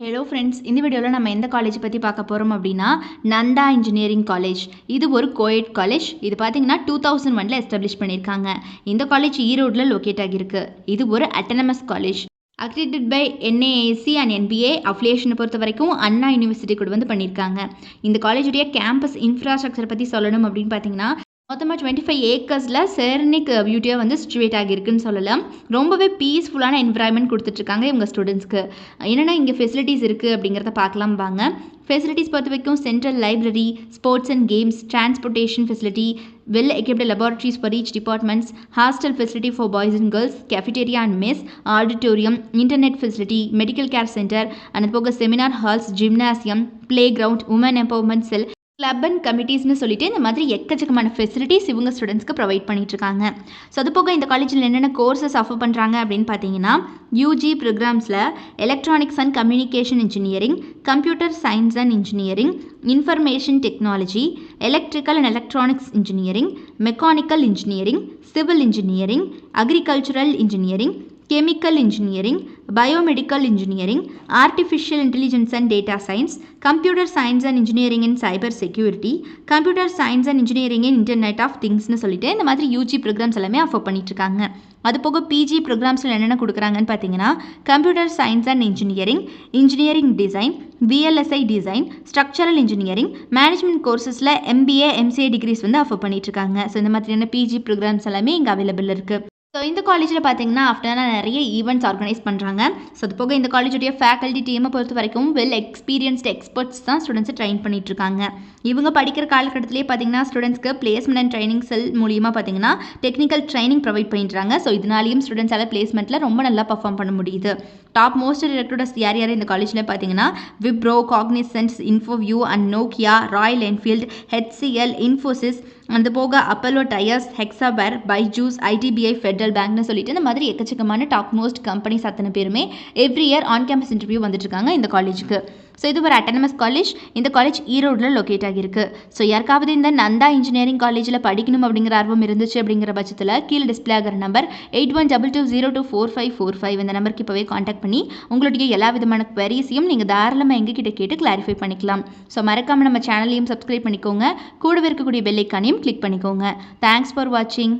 Hello friends இந்த வீடியோவில் நம்ம எந்த காலேஜ் பற்றி பார்க்க போகிறோம் அப்படின்னா நந்தா இன்ஜினியரிங் காலேஜ் இது ஒரு கோயட் காலேஜ் இது பார்த்தீங்கன்னா டூ தௌசண்ட் ஒனில் எஸ்டாப்ளிஷ் பண்ணியிருக்காங்க இந்த காலேஜ் ஈரோடில் லொக்கேட் ஆகியிருக்கு. இது ஒரு autonomous college accredited by NAAC and NBA அஃபிலியேஷனை பொறுத்த வரைக்கும் அண்ணா யூனிவர்சிட்டி கூட வந்து பண்ணியிருக்காங்க இந்த காலேஜுடைய கேம்பஸ் இன்ஃப்ராஸ்ட்ரக்சர் பற்றி சொல்லணும் அப்படின்னு பார்த்தீங்கன்னா மொத்தமாக டுவெண்ட்டி ஃபைவ் ஏக்கர்ஸில் சேர்னிக் பியூட்டியாக வந்து சுச்சுவேட் ஆகியிருக்குன்னு சொல்லலாம். ரொம்பவே பீஸ்ஃபுல்லான என்வரான்மெண்ட் கொடுத்துட்ருக்காங்க இவங்க ஸ்டூடெண்ட்ஸ்க்கு என்னென்னா இங்கே ஃபெசிலிட்டிஸ் இருக்குது அப்படிங்கிறத பார்க்கலாம் வாங்க. ஃபெசிலிட்டிஸ் பொறுத்த வரைக்கும் central library sports and games transportation facility well equipped laboratories for each departments hostel facility for boys and girls cafeteria and mess auditorium internet facility medical care centre and போக seminar halls gymnasium playground woman empowerment cell club and கமிட்டிஸ்னு சொல்லிட்டு இந்த மாதிரி எக்கச்சக்கமான facilities இவங்க ஸ்டூடெண்ட்ஸ்க்கு provide பண்ணிகிட்ருக்காங்க so அது போக இந்த காலேஜில் என்னென்ன கோர்சஸ் ஆஃபர் பண்ணுறாங்க அப்படின்னு பார்த்தீங்கன்னா UG ப்ரோக்ராம்ஸில் electronics and communication engineering computer science and engineering information technology electrical and electronics engineering mechanical engineering civil engineering agricultural engineering chemical engineering biomedical engineering artificial intelligence and data science computer science and engineering in cyber security computer science and engineering in internet of திங்ஸ்னு சொல்லிட்டு இந்த மாதிரி UG programs எல்லாமே offer பண்ணிட்டுருக்காங்க. அது போக PG ப்ரோக்ராம்ஸில் என்னென்ன கொடுக்குறாங்கன்னு பார்த்தீங்கன்னா computer science and engineering engineering design VLSI design structural engineering management கோர்சஸில் MBA MCA degrees வந்து ஆஃபர் பண்ணிட்டுருக்காங்க. ஸோ இந்த மாதிரியான பிஜி ப்ரோக்ராம்ஸ் எல்லாமே இங்கே அவைலபிள் இருக்குது ஸோ இந்த காலேஜில் பார்த்தீங்கன்னா ஆஃப்டர்னா நிறைய ஈவெண்ட்ஸ் ஆர்கனைஸ் பண்ணுறாங்க ஸோ அது போக இந்த காலேஜுடைய ஃபேக்கல்ட்டி டீமை பொறுத்த வரைக்கும் வெல் எக்ஸ்பீரியன்ஸ்டு எக்ஸ்பர்ட்ஸ் தான் ஸ்டூடெண்ட்ஸை ட்ரெயின் பண்ணிட்டு இருக்காங்க. இவங்க படிக்கிற காலகட்டத்திலே பார்த்தீங்கன்னா ஸ்டூடெண்ட்ஸ்க்கு பிளேஸ்மெண்ட் அண்ட் ட்ரைனிங் செல் மூலியமாக பார்த்தீங்கன்னா டெக்னிக்கல் ட்ரைனிங் ப்ரொவைட் பண்ணிட்டுறாங்க ஸோ இதனாலையும் ஸ்டூடெண்ட்ஸால் பிளேஸ்மெண்ட்டில் ரொம்ப நல்லா பர்ஃபார்ம் பண்ண முடியுது. டாப் மோஸ்ட் ரெக்ரூட்டர்ஸ் யார் யார் இந்த காலேஜில் பார்த்தீங்கன்னா Wipro Cognizant Infoview and Nokia Royal Enfield HCL Infosys அந்த போக Apollo Tyres Hexaware Byju's IDBI Federal பேங்க்னு சொல்லிட்டு இந்த மாதிரி எக்கச்சக்கமான டாப் மோஸ்ட் கம்பெனிஸ் அத்தனை பேருமே every year on campus interview வந்துட்டு இருக்காங்க இந்த காலேஜுக்கு ஸோ இது ஒரு அட்டானமஸ் காலேஜ் இந்த காலேஜ் ஈரோடில் லொக்கேட் ஆகியிருக்கு. ஸோ யாருக்காவது இந்த நந்தா இன்ஜினியரிங் காலேஜில் படிக்கணும் அப்படிங்கிற ஆர்வம் இருந்துச்சு அப்படிங்கிற பட்சத்தில் கீழே டிஸ்பிளே ஆகிற number eight one double two zero two four five four five இந்த நம்பருக்கு இப்போவே காண்டாக்ட் பண்ணி உங்களுடைய எல்லா விதமான குவரிஸையும் நீங்கள் தாராளமாக எங்ககிட்ட கேட்டு கிளாரிஃபை பண்ணிக்கலாம். ஸோ மறக்காமல் நம்ம சேனலையும் சப்ஸ்கிரைப் பண்ணிக்கோங்க. கூடவே இருக்கக்கூடிய பெல்லைக்கானையும் கிளிக் பண்ணிக்கோங்க. தேங்க்ஸ் ஃபார் வாட்சிங்